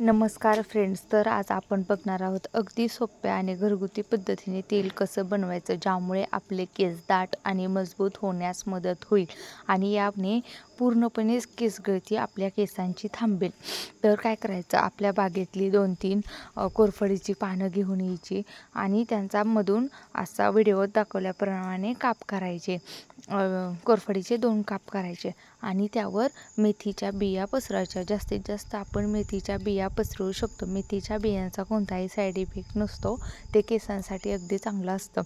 नमस्कार फ्रेंड्स तर आज आपण बघणार आहोत अगदी सोप्या आणि घरगुती पद्धतीने तेल कसं बनवायचं ज्यामुळे आपले केस दाट आणि मजबूत होण्यास मदत होईल आणि याने पूर्णपणे केसगळती आपल्या केसांची थांबेल. तर काय करायचं? आपल्या बागेतली दोन तीन कोरफडीची पानं घेऊन यायची आणि त्यांचा मधून असा व्हिडिओत दाखवल्याप्रमाणे काप करायचे. कोरफडीचे दोन काप करायचे आणि त्यावर मेथीच्या बिया पसरायच्या. जास्तीत जास्त आपण मेथीच्या बिया पसरवू शकतो. मेथीच्या बियांचा कोणताही साईड इफेक्ट नसतो. ते केसांसाठी अगदी चांगलं असतं.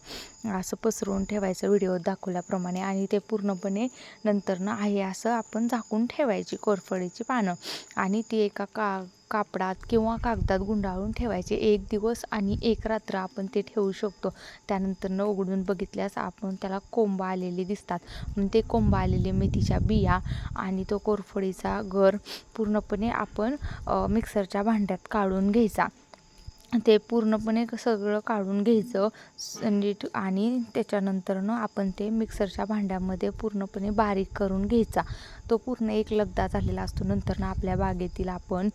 असं पसरवून ठेवायचं व्हिडिओ दाखवल्याप्रमाणे आणि ते पूर्णपणे नंतरनं आहे असं आपण झाकून ठेवायची कोरफडीची पानं. आणि ती एका का कापडात किंवा कागदात गुंडाळून ठेवायचे. एक दिवस आणि एक रात्र आपण ते ठेवू शकतो. त्यानंतरनं उघडून बघितल्यास आपण त्याला कोंबा आलेले दिसतात. ते कोंबा आलेले मेथीच्या बिया आणि तो कोरफडीचा गर पूर्णपणे आपण मिक्सरच्या भांड्यात काढून घ्यायचा. ते पूर्णपणे सगळं काढून घ्यायचं. नीट आणि त्याच्यानंतरनं आपण ते मिक्सरच्या भांड्यामध्ये पूर्णपणे बारीक करून घ्यायचा. तो पूर्ण एक लगदा झालेला असतो. नंतरनं आपल्या बागेतील आपण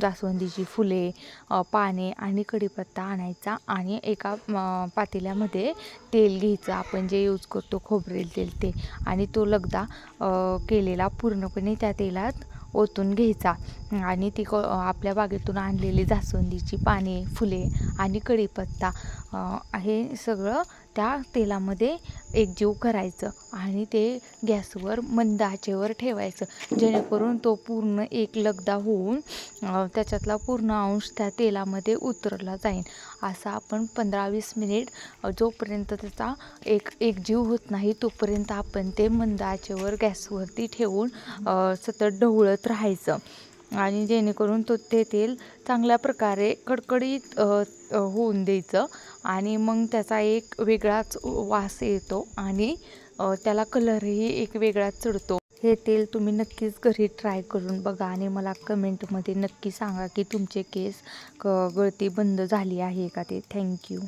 जास्वंदीची फुले पाने आणि कढीपत्ता आणायचा आणि एका पातेल्यामध्ये तेल घ्यायचं. आपण जे यूज करतो खोबरेल तेल ते. आणि तो लगदा केलेला पूर्णपणे त्या तेलात ओतून घ्यायचा. आणि ती क आपल्या बागेतून आणलेली जास्वंदीची पाने फुले आणि कढीपत्ता हे सगळं त्या तेलामध्ये एकजीव करायचं आणि ते गॅसवर मंद आचेवर ठेवायचं. जेणेकरून तो पूर्ण एक लगदा होऊन त्याच्यातला पूर्ण अंश त्या तेलामध्ये उतरला जाईल. असा आपण पंधरा वीस मिनिट जोपर्यंत त्याचा एक एकजीव होत नाही तोपर्यंत आपण ते मंद आचेवर गॅसवरती ठेवून सतत ढवळत राहायचं. आणि जेणेकरून तो ते तेल चांगल्या प्रकारे कडकडीत होऊन द्यायचं आणि मग त्याचा एक वेगळाच वास येतो आणि त्याला कलरही एक वेगळाच चढतो. हे तेल तुम्ही नक्कीच घरी ट्राय करून बघा आणि मला कमेंटमध्ये नक्की सांगा की तुमचे केस क गळती बंद झाली आहे का ते. थँक्यू.